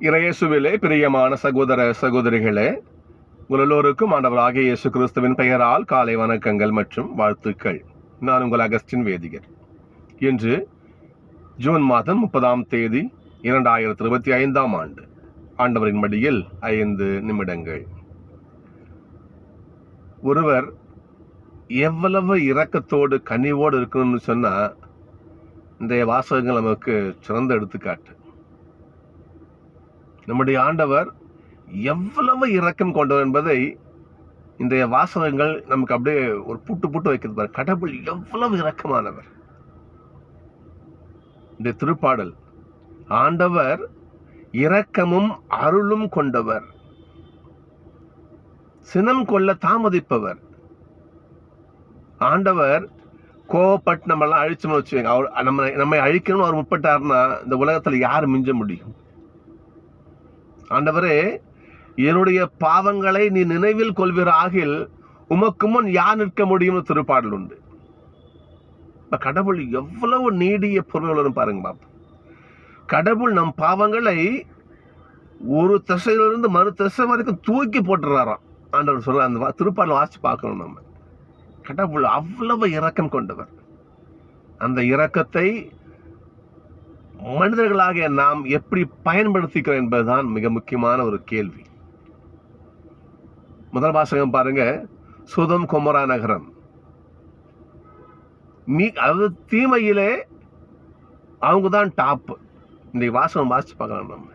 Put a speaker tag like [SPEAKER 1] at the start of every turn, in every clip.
[SPEAKER 1] இறையேசுவிலே பிரியமான சகோதர சகோதரிகளே உங்கள் எல்லோருக்கும் ஆண்டவராகிய இயேசு கிறிஸ்துவின் பெயரால் காலை வணக்கங்கள் மற்றும் வாழ்த்துக்கள். நான் உங்கள் அகஸ்டின் வேதிகர். இன்று ஜூன் மாதம் முப்பதாம் தேதி இரண்டாயிரத்தி இருபத்தி ஐந்தாம் ஆண்டு. ஆண்டவரின் மடியில் ஐந்து நிமிடங்கள். ஒருவர் எவ்வளவு இரக்கத்தோடு கனிவோடு இருக்கணும்னு சொன்னால் இன்றைய வாசகங்கள் நமக்கு சிறந்த எடுத்துக்காட்டு. நம்முடைய ஆண்டவர் எவ்வளவு இரக்கம் கொண்டவர் என்பதை இன்றைய வாசகங்கள் நமக்கு அப்படியே ஒரு புட்டு புட்டு வைக்கிறது பாரு. கடவுள் எவ்வளவு இரக்கமானவர். இந்த திருப்பாடல் ஆண்டவர் இரக்கமும் அருளும் கொண்டவர். சினம் கொள்ள தாமதிப்பவர். ஆண்டவர் கோவப்பட்டு நம்மளாம் அழிச்சோம்னு வச்சுக்கோங்க. அவர் நம்ம நம்மை அழிக்கணும்னு அவர் முற்பட்டாருன்னா இந்த உலகத்துல யார் மிஞ்ச முடியும்? ஆண்டவரே என்னுடைய பாவங்களை நீ நினைவில் கொள்வீராகில் உமக்கு முன் யார் நிற்க முடியும்னு திருப்பாடல் உண்டு. கடவுள் எவ்வளவு நீடிய பொருள்களும் பாருங்க பாப்போம். கடவுள் நம் பாவங்களை ஒரு திசையிலிருந்து மறு திசை வரைக்கும் தூக்கி போட்டுறாராம். ஆண்டவர் சொல்ற அந்த வா- திருப்பாடல் வாசி பார்க்கணும் நம்ம. கடவுள் அவ்வளவு இரக்கம் கொண்டவர். அந்த இரக்கத்தை மனிதர்களாகிய நாம் எப்படி பயன்படுத்திக்கிறோம் என்பதுதான் மிக முக்கியமான ஒரு கேள்வி. முதல் வாசகம் பாருங்க. சுதம் குமரா நகரம். நீ அதாவது தீமையிலே அவங்க தான் டாப் இன்னைக்கு வாசகம் வாசிச்சு பார்க்கலாம் நம்ம.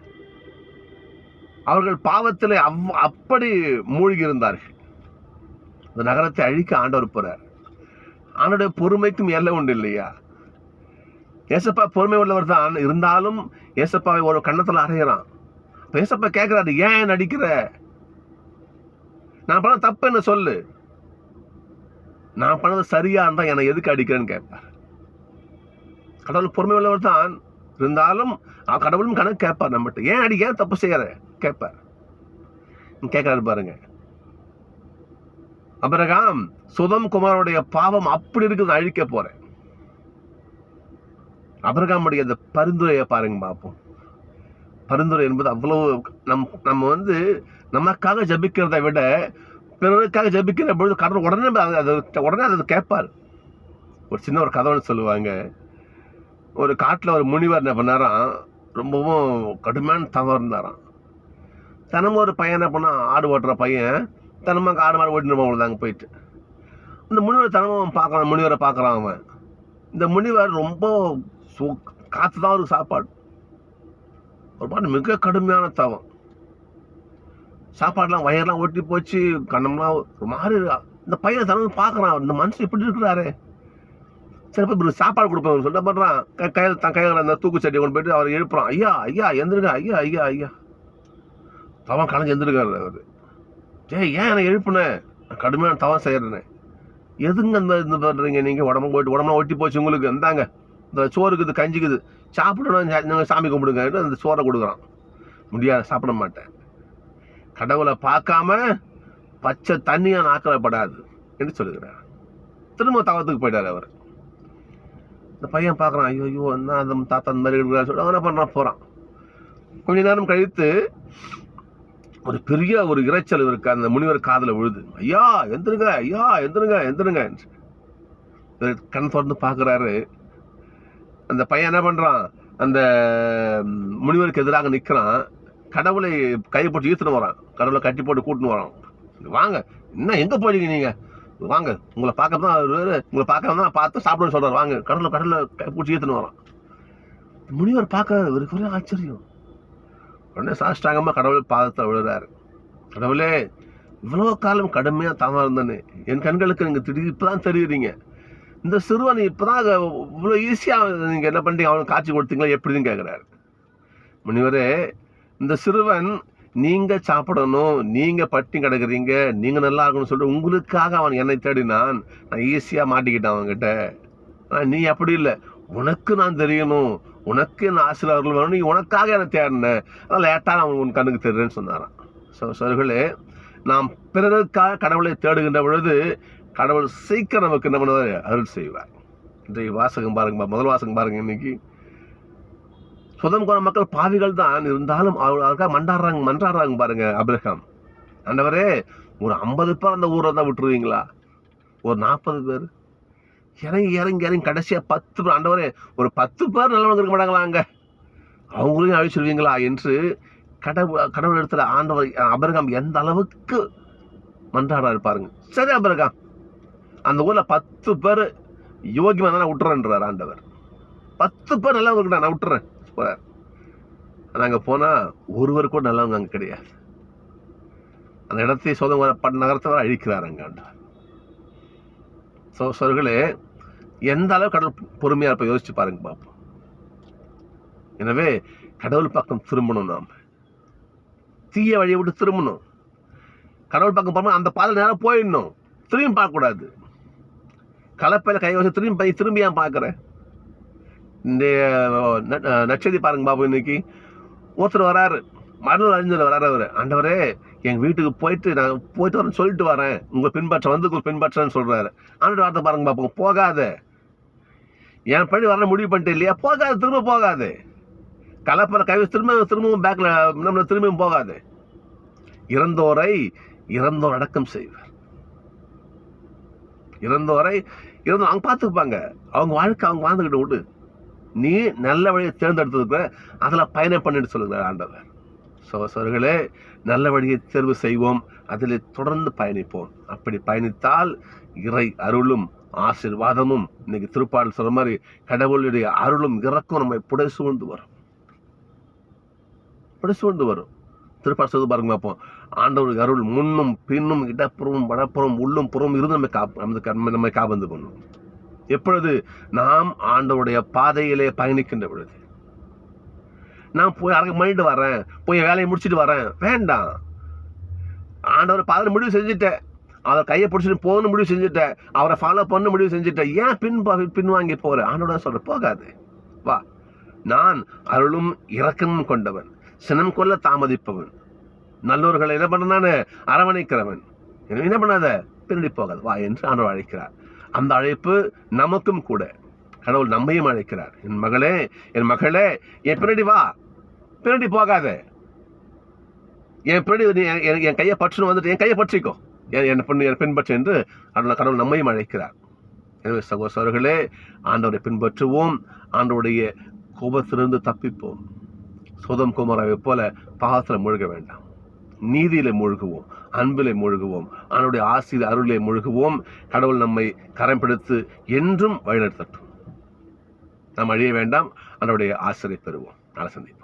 [SPEAKER 1] அவர்கள் பாவத்திலே அவ் அப்படி மூழ்கி இருந்தார்கள் அந்த நகரத்தை அழிக்க ஆண்டவர் போகிறார் ஆண்டோடைய பொறுமைக்கும் எல்லை உண்டு இல்லையா? ஏசப்பா பொறுமை உள்ளவர் தான். இருந்தாலும் ஏசப்பாவை ஒரு கண்ணத்தில் அறையிறான். இப்போ ஏசப்பா கேட்குறாரு ஏன் நடிக்கிற நான் பண்ண தப்பு என்ன சொல்லு? நான் பண்ணது சரியா இருந்தா என்னை எதுக்கு அடிக்கிறேன்னு கேட்பார். கடவுள் பொறுமை உள்ளவர் தான். இருந்தாலும் கடவுளும் கணக்கு கேட்பார் நம்மகிட்ட. ஏன் அடி ஏன் தப்பு செய்யற கேட்பார். கேட்கறாரு பாருங்க. அபிரகாம் சுதம் குமாரோடைய பாவம் அப்படி இருக்குது அழிக்க போறேன். அபிரகாமுடைய அந்த பரிந்துரையை பாருங்க பார்ப்போம். பரிந்துரை என்பது அவ்வளவு நம் நம்ம வந்து நமக்காக ஜபிக்கிறதை விட பிறருக்காக ஜபிக்கிற பொழுது கடவுள் உடனே அது உடனே அதை கேட்பார். ஒரு சின்ன ஒரு கதை ஒன்று சொல்லுவாங்க. ஒரு காட்டில் ஒரு முனிவர் என்ன பண்ணாராம்? ரொம்பவும் கடுமையான தவறு இருந்தாராம். தினமும் ஒரு பையன் என்ன பண்ணால் ஆடு ஓட்டுற பையன் தினமும் ஆடு மாடு ஓட்டிட்டு போவாங்க அங்கே போயிட்டு. அந்த முனிவர் தினமும் பார்க்கலாம் முனிவரை பார்க்குறான் அவன். இந்த முனிவர் ரொம்ப சு காற்று தான் ஒரு சாப்பாடு. ஒரு பாட்டு மிக கடுமையான தவம். சாப்பாடுலாம் வயர்லாம் ஒட்டி போச்சு கண்ணம்லாம் ஒரு மாதிரி இந்த பையனை தனக்கு பார்க்குறான். இந்த மனுஷன் இப்படி இருக்கிறாரு. சரி இப்போ இப்படி சாப்பாடு கொடுப்பேன் சொல்லிட்டு பண்ணுறான் கையில் தன் கையில் அந்த தூக்கு தூக்குச்சட்டியை கொண்டு போயிட்டு அவர் எழுப்புறான். ஐயா ஐயா எந்திருங்க ஐயா ஐயா ஐயா. தவம் கலைஞ்சு எந்திருக்காரு அவர். டேய் ஏன் என்னை எழுப்புனேன் நான் கடுமையான தவம் செய்யறேன்னு எதுங்க இந்த இது பண்ணுறீங்க நீங்கள் உடம்பு போயிட்டு உடம்புலாம் ஒட்டி போச்சு உங்களுக்கு. இந்தாங்க. இந்த சோறுக்குது கஞ்சிக்குது சாப்பிடணும் நாங்கள் சாமி கும்பிடுங்க அந்த சோறை கொடுக்குறான். முடியாது சாப்பிட மாட்டேன். கடவுளை பார்க்காம பச்சை தண்ணியாக நாக்கப்படாது என்று சொல்லுகிறார். திரும்ப தவத்துக்கு போயிட்டார் அவர். இந்த பையன் பார்க்குறான் ஐயோ ஐயோ என்ன அந்த தாத்தா அந்த மாதிரி இருக்கிறார் சொல்லி அவன் என்ன பண்ணுறான் போகிறான் கொஞ்ச நேரம் கழித்து ஒரு பெரிய ஒரு இரைச்சல் இருக்கு. அந்த முனிவர் காதில் விழுது. ஐயா எந்திருங்க ஐயா எந்திருங்க எந்திருங்க என்று. கண் திறந்து பார்க்குறாரு. அந்த பையன் என்ன பண்ணுறான் அந்த முனிவருக்கு எதிராக நிற்கிறான் கடவுளை கை போட்டு ஈத்துன்னு வரான். கடவுளை கட்டி போட்டு கூட்டின்னு வரான். வாங்க என்ன எங்கே போயிருக்கீங்க நீங்கள் வாங்க உங்களை பார்க்க தான் அவரு உங்களை பார்க்க தான் பார்த்து சாப்பிட சொல்கிறார் வாங்க கடவுளை கடவுளை கை பிடிச்சி ஈத்துன்னு வரான். முனிவர் பார்க்க இவருக்கு ஒரே ஆச்சரியம். உடனே சாஷ்டாங்கமாக கடவுள் பாதத்தை விழுறாரு. கடவுளே இவ்வளோ காலம் கடுமையாக தவம் இருந்தேன்னு என் கண்களுக்கு நீங்கள் திடீர் இப்பதான் தெரியுறீங்க. இந்த சிறுவன் இப்போதான் இவ்வளோ ஈஸியாக நீங்கள் என்ன பண்ணுறீங்க அவனுக்கு காட்சி கொடுத்தீங்களா? எப்படின்னு கேட்குறாரு முனிவரே இந்த சிறுவன் நீங்கள் சாப்பிடணும். நீங்கள் பட்டி கிடக்குறீங்க. நீங்கள் நல்லா இருக்கணும்னு சொல்லிட்டு உங்களுக்காக அவன் என்னை தேடினான். நான் ஈஸியாக மாட்டிக்கிட்டேன் அவன்கிட்ட. ஆனா நீ அப்படி இல்லை. உனக்கு நான் தெரியணும். உனக்கு நான் ஆசிரியர்கள் வேணும். நீ உனக்காக என்னை தேடினேன் அதனால் லேட்டாக நான் உன் கண்ணுக்கு தெரியுன்னு சொன்னாராம். ஸோ சொல்களே நாம் பிறருக்காக கடவுளை தேடுகின்ற பொழுது கடவுள் சீக்கிரம் நமக்கு என்ன பண்ணுவார்? அருள் செய்வார். இன்றைய வாசகம் பாருங்க முதல் வாசகம் பாருங்க இன்னைக்கு. சுதம் கோண மக்கள் பாவிகள் தான். இருந்தாலும் அவங்க மண்டாடுறாங்க மன்றாடுறாங்க பாருங்க அபிரகாம். ஆண்டவரே ஒரு ஐம்பது பேர் அந்த ஊரை தான் விட்டுருவீங்களா? ஒரு நாற்பது பேர். இறங்கி இறங்கி இறங்கி கடைசியாக பத்து பேர். ஆண்டவரே ஒரு பத்து பேர் நல்லவங்க இருக்க மாட்டாங்களா அங்கே? அவங்களையும் அழிச்சிருவீங்களா என்று கடவுள் கடவுள் இடத்துல ஆண்டவர் அபரகாம் எந்த அளவுக்கு மன்றாடா இருப்பாருங்க சரி அபரகாம். அந்த ஊர்ல பத்து பேர் யோகியமாக நான் விட்டுறேன்றார் ஆண்டவர். பத்து பேர் நல்லவங்க இருக்கட்டும், நான் விட்டுறேன். போறார் நாங்க போனால் ஒருவர் கூட நல்லவங்க அங்க கிடையாது. அந்த இடத்தை சோதனை நகரத்தவர் அழிக்கிறார் அங்க ஆண்டவர். ஸோ சொல்களே எந்த அளவு கடவுள் பொறுமையா இருப்ப யோசிச்சு பாருங்க பார்ப்போம் எனவே கடவுள் பக்கம் திரும்பணும் நாம். தீய வழியை விட்டு திரும்பணும். கடவுள் பக்கம் போகும்போது அந்த பாதை நேரம் போயிடணும். திரும்பி பார்க்கக்கூடாது. கலப்பையில் கை வச்சு திரும்பி போய் திரும்பி ஏன் பார்க்குறேன் இந்த ந- நட்சதி பாருங்க பாபு இன்னைக்கு. ஒருத்தர் வராரு. மறுநாள் அறிஞர் வராரு அவர். ஆண்டவரே எங்கள் வீட்டுக்கு போயிட்டு நான் போயிட்டு வரேன்னு சொல்லிட்டு வரேன். உங்கள் பின்பற்ற வந்து உங்க பின்பற்றன்னு சொல்கிறாரு ஆண்டவர் வார்த்தை பாருங்க பாப்போம் போகாத. என் படி வர முடிவு பண்ணிட்டு இல்லையா? போகாது திரும்ப போகாது. கலப்பையில கை திரும்ப திரும்பவும் பேக்கில் நம்மளை திரும்பியும் போகாது. இறந்தோரை இறந்தோர் அடக்கம் செய்வார். இறந்தோரை இருந்தாலும் அவங்க பார்த்துப்பாங்க. அவங்க வாழ்க்கை அவங்க வாழ்ந்துக்கிட்டு விடு நீ நல்ல வழியை தேர்ந்தெடுத்ததுக்கு அதில் பயணம் பண்ணிட்டு சொல்லுங்கள் ஆண்டவர். சோசர்களே நல்ல வழியை தேர்வு செய்வோம் அதில் தொடர்ந்து பயணிப்போம். அப்படி பயணித்தால் இறை அருளும் ஆசீர்வாதமும் இன்னைக்கு திருப்பாடல் சொல்கிற மாதிரி கடவுளுடைய அருளும் இறக்கும் நம்மை புடை சூழ்ந்து வரும். புடை சூழ்ந்து வரும். திருப்பாடல் சொல்லுது பாருங்க பார்ப்போம். ஆண்டவருக்கு அருள் முன்னும் பின்னும் இடப்புறமும் வடப்புறம் உள்ளும் புறம் இருந்து நம்ம கா நம்ம- நம்மை காபந்து பண்ணும். எப்பொழுது? நாம் ஆண்டவருடைய பாதையிலே பயணிக்கின்ற பொழுது. நான் போய் அரை மணிட்டு வரேன். போய் வேலையை முடிச்சிட்டு வரேன். வேண்டாம். ஆண்டவர் பாதையில் முடிவு செஞ்சுட்டேன். அவர் கையை பிடிச்சிட்டு போகணும்னு முடிவு செஞ்சுட்டேன். அவரை ஃபாலோ பண்ண முடிவு செஞ்சுட்டேன். ஏன் பின் பின்வாங்கி போகிறேன் ஆண்டோட சொல்கிற போகாது. வா. நான் அருளும் இரக்கமும் கொண்டவன். சினம் கொள்ள தாமதிப்பவன். நல்லோர்களை என்ன பண்ண அரவணைக்கிறவன். எனவே என்ன பண்ணாத பின்னாடி போகாது. வா என்று ஆண்டவர் அழைக்கிறார். அந்த அழைப்பு நமக்கும் கூட. கடவுள் நம்மையும் அழைக்கிறார். என் மகளே என் மகளே என் பின்னாடி வா. பின்னாடி போகாத. என் பின்னாடி நீ என் என் கையை பற்றுன்னு வந்துட்டு என் கையை பற்றிக்கோ. என் என் என் பின்பற்று என்று கடவுள் கடவுள் நம்மையும் அழைக்கிறார். எனவே சகோசரர்களே ஆண்டவரை பின்பற்றுவோம். ஆண்டவருடைய கோபத்திலிருந்து தப்பிப்போம். சோதம் குமாராவை போல பாகத்தில் முழுக வேண்டாம். நீதியில மூழ்குவோம் அன்பிலே மூழ்குவோம் அவனுடைய ஆசிரியர் அருளிலே மூழ்குவோம். கடவுள் நம்மை கரம் பிடித்து என்றும் வழிநடத்தட்டும். நாம் அழிய வேண்டாம் அவனுடைய ஆசிரியை பெறுவோம். நாளை சந்திப்போம்.